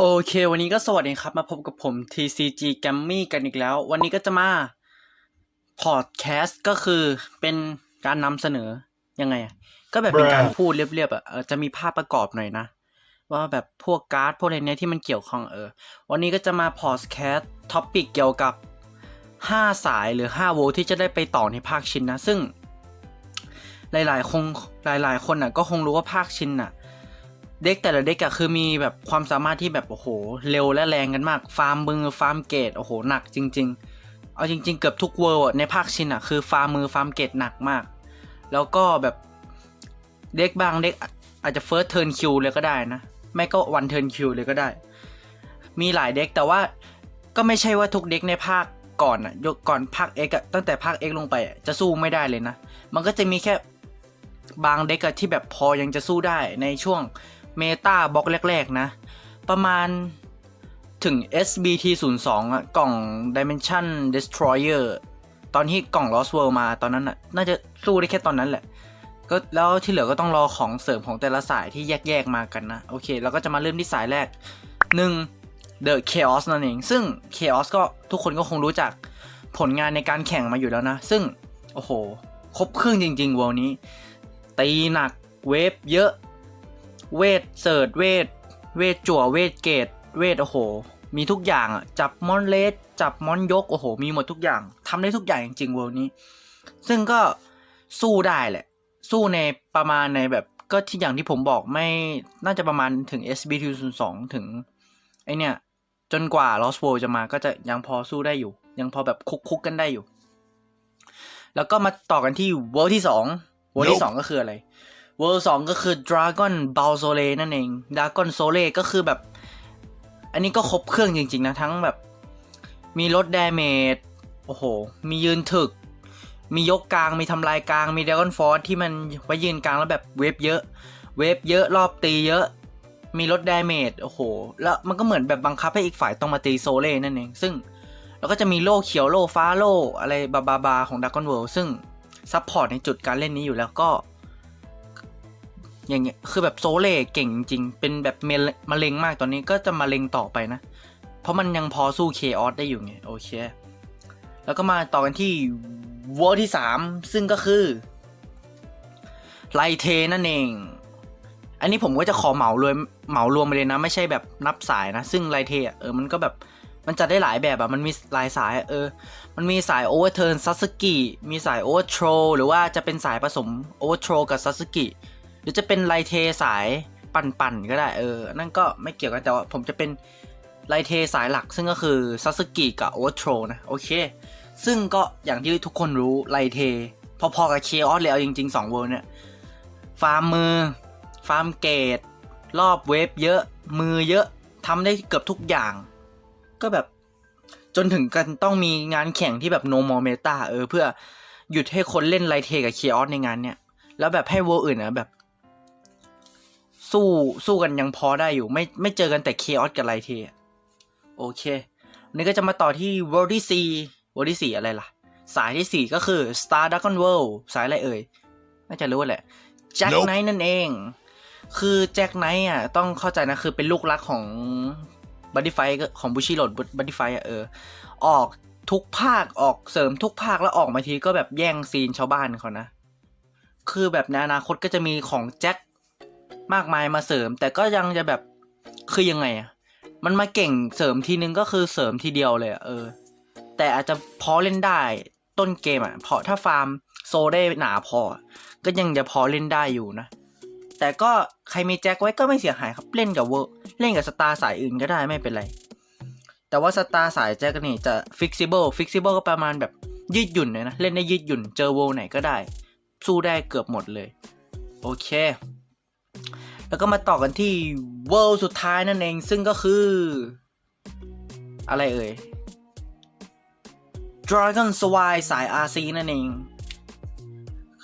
โอเค วันนี้ก็สวัสดีครับ มาพบกับผม TCG g a m m y กันอีกแล้ว วันนี้ก็จะมาพอดแคสต์ก็คือเป็นการนำเสนอ ยังไงอะก็แบบเป็นการพูดเรียบๆอะจะมีภาพประกอบหน่อยนะ ว่าแบบพวกการ์ดพวกอะไรเนี้ยที่มันเกี่ยวข้องเออ วันนี้ก็จะมาพอดแคสต์ท็อปิกเกี่ยวกับ 5 สายหรือ 5 โวลที่จะได้ไปต่อในภาคชินนะ ซึ่ง หลายๆคงหลาย ๆ คนอะ ก็คงรู้ว่าภาคชินอะ เด็กแต่ละเด็กอะคือมีแบบความสามารถที่แบบโอ้โห เร็วและแรงกันมาก ฟาร์มมือฟาร์มเกตโอ้โหหนักจริง ๆ เอาจริง ๆ เกือบทุกเวิร์ในภาคชินอะคือฟาร์มมือฟาร์มเกตหนักมาก แล้วก็แบบเด็กบางเด็กอาจจะเฟิร์สเทิร์นคิวเลยก็ได้นะ ไม่ก็วันเทิร์นคิวเลยก็ได้ มีหลายเด็กแต่ว่าก็ไม่ใช่ว่าทุกเด็กในภาคก่อนอะยกก่อนภาคเอ็กอะตั้งแต่ภาคเอ็กลงไปอะจะสู้ไม่ได้เลยนะ มันก็จะมีแค่บางเด็กอะที่แบบพอยังจะสู้ได้ในช่วง เมตาบล็อกแรก ๆ นะ ประมาณถึง SBT 0 2อะกล่อง Dimension Destroyer ตอนที่กล่อง Lost World มาตอนนั้นน่ะน่าจะสู้ได้แค่ตอนนั้นแหละ ก็แล้วที่เหลือก็ต้องรอของเสริมของแต่ละสายที่แยก ๆ มากันนะ โอเค เราก็จะมาเริ่มที่สายแรก 1. The Chaos นั่นเอง ซึ่ง Chaos ก็ทุกคนก็คงรู้จักผลงานในการแข่งมาอยู่แล้วนะ ซึ่ง โอ้โห ครบเครื่องจริงๆวอลนี้ ตีหนักเวฟเยอะ เวทเสิร์ชเวทเวทจั่วเวทเกตเวทโอ้โห มีทุกอย่างอะจับมอนเลสจับมอนยกโอ้โห มีหมดทุกอย่างทำได้ทุกอย่างจริงๆเวิลด์นี้ ซึ่งก็สู้ได้แหละ สู้ในประมาณในแบบก็ที่อย่างที่ผมบอกไม่น่าจะประมาณถึง SBT 0 2ถึงไอเนี่ย จนกว่า Lost World จะมาก็จะยังพอสู้ได้อยู่ ยังพอแบบคุกๆกันได้อยู่ แล้วก็มาต่อกันที่ World ที่2 World ที่ 2 ก็คืออะไร เวอร์สองก็คือ Dragon b a l s o l e นั่นเอง Dragon s o l e ก็คือแบบ อันนี้ก็ครบเครื่องจริง ๆ นะ ทั้งแบบ มีลดดาเมจโอ้โห มียืนถึก มียกกลาง มีทำลายกลาง มี Dragon Force ที่มันไว้ยืนกลางแล้วแบบเวฟเยอะ เวฟเยอะรอบตีเยอะ มีลดดาเมจโอ้โห แล้วมันก็เหมือนแบบบังคับให้อีกฝ่ายต้องมาตีโซเล่นั่นเอง ซึ่งแล้วก็จะมีโล่เขียวโล่ฟ้าโล่อะไรบาบาบาของ Dragon World ซึ่งซัพพอร์ตในจุดการเล่นนี้อยู่แล้วก็ อย่างเงี้ยคือแบบโซเล่เก่งจริง เป็นแบบเมลมะเร็งมากตอนนี้ก็จะมาเร็งต่อไปนะ เพราะมันยังพอสู้เคออสได้อยู่ไงโอเค แล้วก็มาต่อกันที่วอร์ที่ 3 ซึ่งก็คือไลเทนั่นเอง อันนี้ผมก็จะขอเหมารวมเหมารวมไปเลยนะ ไม่ใช่แบบนับสายนะ ซึ่งไลเทเออมันก็แบบมันจัดได้หลายแบบอะมันมีหลายสายเออ มันมีสายโอเวอร์เทิร์นซัสกิมีสายโอเวอร์โทรหรือว่าจะเป็นสายผสมโอเวอร์โทรกับซัสกิ หรือจะเป็นไลเทสายปั่นๆก็ได้เออ นั่นก็ไม่เกี่ยวกันแต่ว่าผมจะเป็นไลเทสายหลักซึ่งก็คือซัสกิกับโอเวอร์โทรนะโอเค ซึ่งก็อย่างที่ทุกคนรู้ไลเท พอๆกับเคออสเลยเอาจริง ๆ 2 เวิร์เนี่ยฟาร์มมือ ฟาร์มเกต รอบเวฟเยอะมือเยอะทำได้เกือบทุกอย่าง ก็แบบจนถึงกันต้องมีงานแข่งที่แบบ no more meta เออเพื่อหยุดให้คนเล่นไลเทกับเคออสในงานเนี่ย แล้วแบบให้เวอร์อื่นนะแบบ สู้สู้กันยังพอได้อยู่ ไม่ไม่เจอกันแต่เคออสกับไลเทอะโอเควันนี้ก็จะมาต่อที่ World ที่4 World ที่4อะไรล่ะ สายที่4ก็คือ Star Dragon World สายอะไรเอ่ย น่าจะรู้แหละ Jack Nope Knight นั่นเอง คือแจ็คไนท์อะต้องเข้าใจนะคือเป็นลูกรักของบั d ดี้ไฟของบุชิโรดบั d ดี้ไฟอะเออ ออกทุกภาคออกเสริมทุกภาคแล้วออกมาทีก็แบบแย่งซีนชาวบ้านเขานะ คือแบบในอนาคตก็จะมีของแจ็ค มากมายมาเสริม แต่ก็ยังจะแบบคือยังไงอะมันมาเก่งเสริมทีนึงก็คือเสริมทีเดียวเลยอะเออ แต่อาจจะพอเล่นได้ต้นเกมอะเพราะถ้าฟาร์มโซได้หนาพอ ก็ยังจะพอเล่นได้อยู่นะ แต่ก็ใครมีแจ็คไว้ก็ไม่เสียหายครับเล่นกับเวอร์เล่นกับสตาร์สายอื่นก็ได้ไม่เป็นไร แต่ว่าสตาร์สายแจ็คนี่จะ flexible flexible ก็ประมาณแบบยืดหยุ่นเลยนะ เล่นได้ยืดหยุ่นเจอโวไหนก็ได้ สู้ได้เกือบหมดเลย โอเค แล้วก็มาต่อกันที่เวิลด์สุดท้ายนั่นเอง ซึ่งก็คือ อะไรเอ่ย Dragon s w i สาย RC นั่นเอง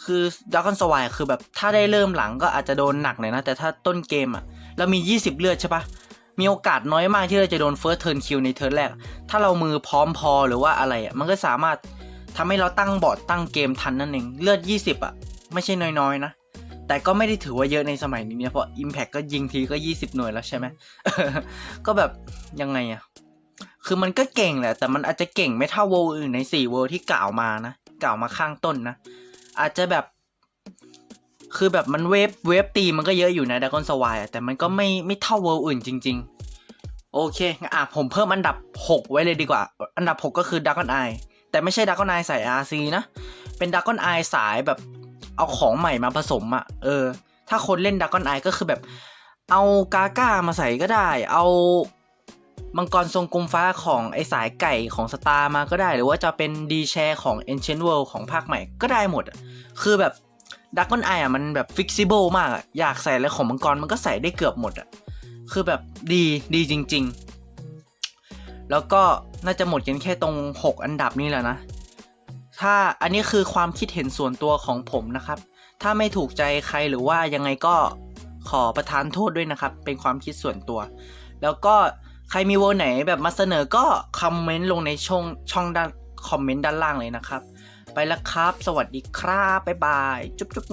คือ Dragon s w i คือแบบถ้าได้เริ่มหลังก็อาจจะโดนหนักหน่อยนะ แต่ถ้าต้นเกมอะเรามี 20 เลือดใช่ปะมีโอกาสน้อยมากที่เราจะโดน First Turn Kill ในเทิร์นแรก ถ้าเรามือพร้อมพอหรือว่าอะไรอะมันก็สามารถทำให้เราตั้งบอร์ดตั้งเกมทันนั่นเอง เลือด 20อะไม่ใช่น้อยๆนะ แต่ก็ไม่ได้ถือว่าเยอะในสมัยนี้เนี่ยเพราะ Impact ก็ยิงทีก็ 20 หน่วยแล้วใช่ไหมก็แบบยังไงอะคือมันก็เก่งแหละ แต่มันอาจจะเก่งไม่เท่าเวอร์อื่นใน4เวอร์ที่กล่าวมานะกล่าวมาข้างต้นนะ อาจจะแบบ คือแบบมันเวฟเวฟตีมันก็เยอะอยู่นะด a กอนสวายแต่มันก็ไม่ไม่เท่าเวอร์อื่นจริง ๆ โอเคอะผมเพิ่มอันดับ 6 ไว้เลยดีกว่า อันดับ 6 ก็คือดักอนไอแต่ไม่ใช่ดักอนไอสาย RC นะ เป็นดักอนไอสายแบบ เอาของใหม่มาผสมอะเออ ถ้าคนเล่นดัก o อนไอก็คือแบบ เอากาก้ามาใส่ก็ได้ เอามังกรทรงกลมฟ้าของไอสายไก่ของสตาร์มาก็ได้ หรือว่าจะเป็นดีแชร์ของ Ancient World ของภาคใหม่ก็ได้หมด คือแบบดัก o อนไออะมันแบบฟิกซิเบิลมากอะอยากใส่อะไรของมังกรมันก็ใส่ได้เกือบหมดอะคือแบบดีดีจริง ๆ แล้วก็น่าจะหมดกันแค่ตรง 6 อันดับนี้แหละนะ ถ้าอันนี้คือความคิดเห็นส่วนตัวของผมนะครับ ถ้าไม่ถูกใจใครหรือว่ายังไงก็ขอประทานโทษด้วยนะครับ เป็นความคิดส่วนตัว แล้วก็ใครมีเวอร์ไหนแบบมาเสนอก็คอมเมนต์ลงในช่องช่องด้านคอมเมนต์ด้านล่างเลยนะครับ ไปแล้วครับ สวัสดีครับบ๊ายบาย จุ๊บจุ๊บ